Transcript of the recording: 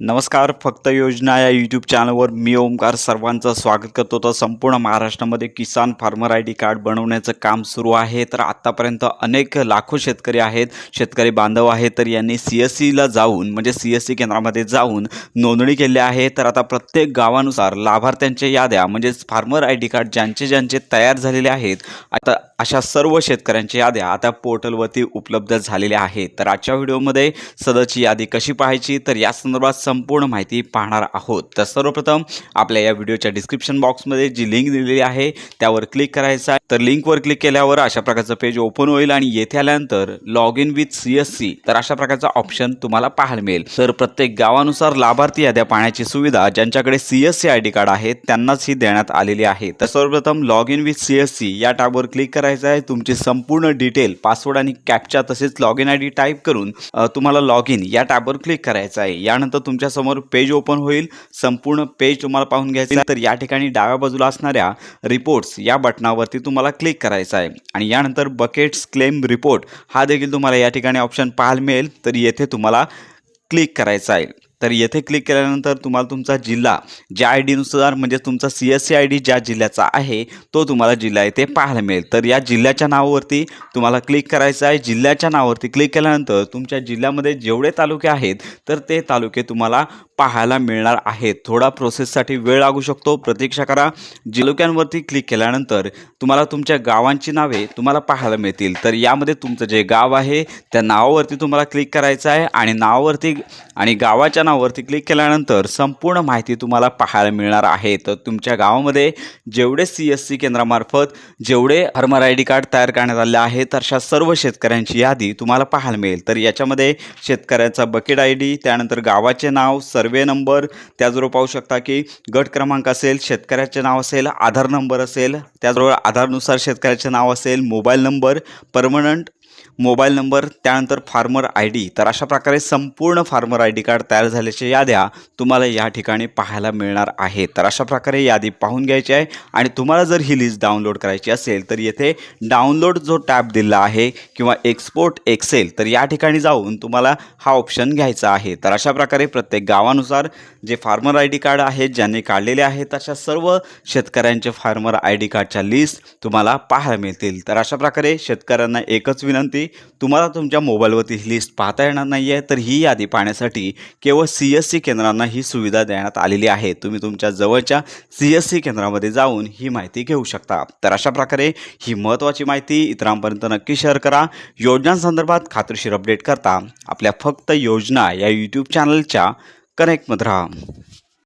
नमस्कार फक्त योजना या यूट्यूब चॅनलवर मी ओमकार सर्वांचं स्वागत करतो. तर संपूर्ण महाराष्ट्रामध्ये किसान फार्मर आय डी कार्ड बनवण्याचं काम सुरू आहे. तर आत्तापर्यंत अनेक लाखो शेतकरी आहेत. शेतकरी बांधव आहेत. तर यांनी सी एस सीला जाऊन म्हणजे सी एस सी केंद्रामध्ये जाऊन नोंदणी केली आहे. तर आता प्रत्येक गावानुसार लाभार्थ्यांच्या याद्या म्हणजेच फार्मर आय डी कार्ड ज्यांचे ज्यांचे तयार झालेले आहेत आता अशा सर्व शेतकऱ्यांच्या याद्या आता पोर्टलवरती उपलब्ध झालेल्या आहेत. तर आजच्या व्हिडिओमध्ये सदरची यादी कशी पाहायची? तर या संदर्भात संपूर्ण माहिती पाहणार आहोत. तर सर्वप्रथम आपल्या या व्हिडिओच्या डिस्क्रिप्शन बॉक्समध्ये जी लिंक दिलेली आहे त्यावर क्लिक करायचं आहे. तर लिंकवर क्लिक केल्यावर अशा प्रकारचं पेज ओपन होईल आणि येथे आल्यानंतर log in with C S C तर अशा प्रकारचा ऑप्शन तुम्हाला पाहायला मिळेल. तर प्रत्येक गावानुसार लाभार्थी याद्या पाहण्याची सुविधा ज्यांच्याकडे C S C I D card आहे त्यांनाच ही देण्यात आलेली आहे. तर सर्वप्रथम log in with C S C या टॅबवर क्लिक करायचं आहे तुमची संपूर्ण डिटेल पासवर्ड आणि कॅपचा तसेच log in I D type करून तुम्हाला लॉग इन या टॅबवर क्लिक करायचं आहे. यानंतर तुमच्यासमोर पेज ओपन होईल. संपूर्ण पेज तुम्हाला पाहून घ्यायचं आहे. तर या ठिकाणी डाव्या बाजूला असणाऱ्या रिपोर्ट्स या बटनावरती तुम्हाला क्लिक करायचं आहे. आणि यानंतर बकेट्स क्लेम रिपोर्ट हा देखील तुम्हाला या ठिकाणी ऑप्शन पाहायला मिळेल. तर येथे तुम्हाला क्लिक करायचं आहे. तर येथे क्लिक केल्यानंतर तुम्हाला तुमचा जिल्हा ज्या आय डीनुसार म्हणजे तुमचा C S C I D ज्या जिल्ह्याचा आहे तो तुम्हाला जिल्हा येथे पाहायला मिळेल. तर या जिल्ह्याच्या नावावरती तुम्हाला क्लिक करायचं आहे. जिल्ह्याच्या नावावरती क्लिक केल्यानंतर तुमच्या जिल्ह्यामध्ये जेवढे तालुके आहेत तर ते तालुके तुम्हाला पाहायला मिळणार आहेत. थोडा प्रोसेससाठी वेळ लागू शकतो. प्रतीक्षा करा. जिल्ह्यांवरती क्लिक केल्यानंतर तुम्हाला तुमच्या गावांची नावे तुम्हाला पाहायला मिळतील. तर यामध्ये तुमचं जे गाव आहे त्या नावावरती तुम्हाला क्लिक करायचं आहे आणि नावावरती आणि गावाच्या बटनावरती क्लिक केल्यानंतर संपूर्ण माहिती तुम्हाला पाहायला मिळणार आहे. तर तुमच्या गावामध्ये जेवढे सी एस सी केंद्रामार्फत जेवढे हर्मर आय डी कार्ड तयार करण्यात आले तर अशा सर्व शेतकऱ्यांची यादी तुम्हाला पाहायला मिळेल. तर याच्यामध्ये शेतकऱ्याचा बकेट आय डी त्यानंतर गावाचे नाव सर्वे नंबर त्याचबरोबर पाहू शकता की गट क्रमांक असेल शेतकऱ्याचे नाव असेल आधार नंबर असेल त्याचबरोबर आधारनुसार शेतकऱ्याचे नाव असेल mobile number permanent mobile number त्यानंतर फार्मर आय डी. तर अशा प्रकारे संपूर्ण फार्मर आय डी कार्ड तयार झाल्याच्या याद्या तुम्हाला या ठिकाणी पाहायला मिळणार आहे तर अशा प्रकारे यादी पाहून घ्यायची आहे आणि तुम्हाला जर ही लिस्ट डाउनलोड करायची असेल तर येथे डाउनलोड जो टॅब दिला आहे किंवा एक्सपोर्ट एक्सेल तर या ठिकाणी जाऊन तुम्हाला हा ऑप्शन घ्यायचा आहे. तर अशा प्रकारे प्रत्येक गावानुसार जे फार्मर आय डी कार्ड आहेत ज्यांनी काढलेले आहेत अशा सर्व शेतकऱ्यांचे फार्मर आय डी कार्डच्या लिस्ट तुम्हाला पाहायला मिळतील. तर अशा प्रकारे शेतकऱ्यांना एकच विनंती तुम्हाला तुमच्या मोबाईलवरती ही लिस्ट पाहता येणार नाही आहे तर ही यादी पाहण्यासाठी केवळ सी एस सी केंद्रांना ही सुविधा देण्यात आलेली आहे. तुम्ही तुमच्या जवळच्या सी एस सी केंद्रामध्ये जाऊन ही माहिती घेऊ शकता. तर अशा प्रकारे ही महत्त्वाची माहिती इतरांपर्यंत नक्की शेअर करा. योजनांसंदर्भात खात्रीशीर अपडेट करता. आपल्या फक्त योजना या यूट्यूब चॅनलच्या कनेक्टमध्ये राहा.